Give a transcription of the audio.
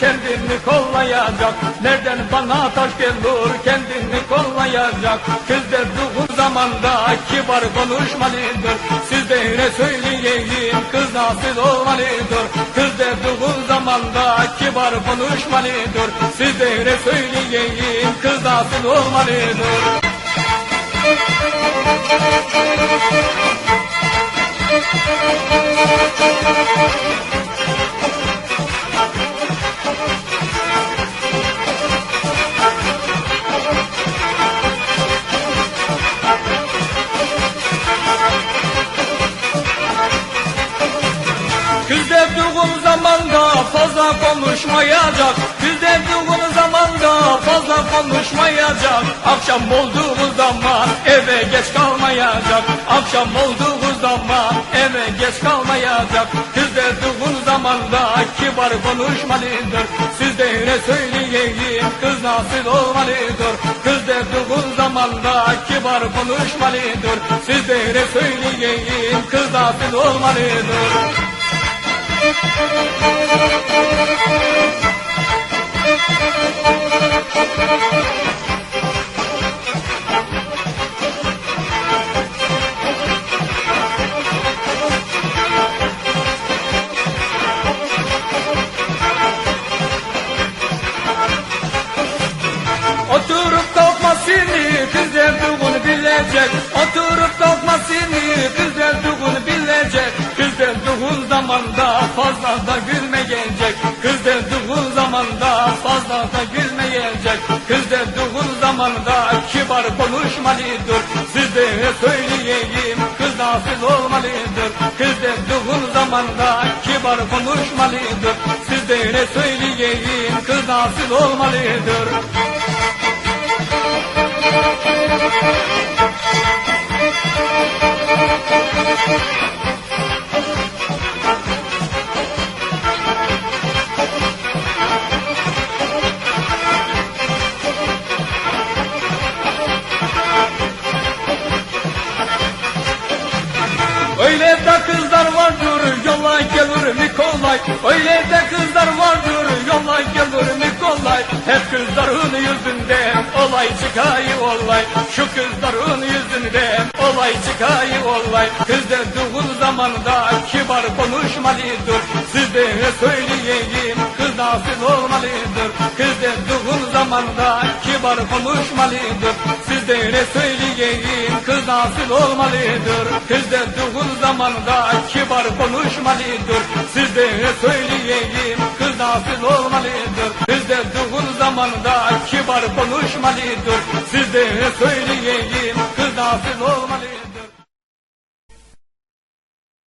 kendini kollayacak. Nereden bana taş gelir kendini kollayacak. Kız dediğin zamanda kibar konuşmalıdır. Sizlere söyleyeyim kız nasıl olmalıdır? Kız dediğin zamanda kibar konuşmalıdır. Sizlere söyleyeyim kız nasıl olmalıdır? Kız dediğin zamanda fazla konuşmayacak. Kız dediğin zamanda fazla konuşmayacak. Akşam olduğu zaman eve geç kalmayacak. Akşam olduğu zaman eve geç kalmayacak. Kız dediğin zamanda kibar konuşmalıdır. Sizlere söyleyeyim kız nasıl olmalıdır? Kız dediğin zamanda kibar konuşmalıdır. Sizlere söyleyeyim kız nasıl olmalıdır Oturup kalkmasını kız dediğini bilecek. Oturup zamanda fazla da gülmeyecek. Kız dediğin zamanda kibar konuşmalıdır. Size söyleyeyim kız nasıl olmalıdır? Kız dediğin zamanda kibar konuşmalıdır. Sizlere söyleyeyim kız nasıl olmalıdır? Öyle vardır yola gelir mi kolay? Öyle de kızlar vardır yola gelir mi kolay? Hep kızların yüzünden olay çıkayı olay. Şu kızların yüzünden olay çıkayı olay. Kız dediğin zamanda kibar konuşmalıdır. Sizlere söyleyeyim kız nasıl olmalıdır? Kız dediğin zamanda kibar konuşmalıdır Sizlere söyleyeyim kız nasıl olmalıdır? Kız dediğin zamanda kibar konuşmalıdır Sizlere söyleyeyim kız nasıl olmalıdır? Kız dediğin zamanda kibar konuşmalıdır Sizlere söyleyeyim kız nasıl olmalıdır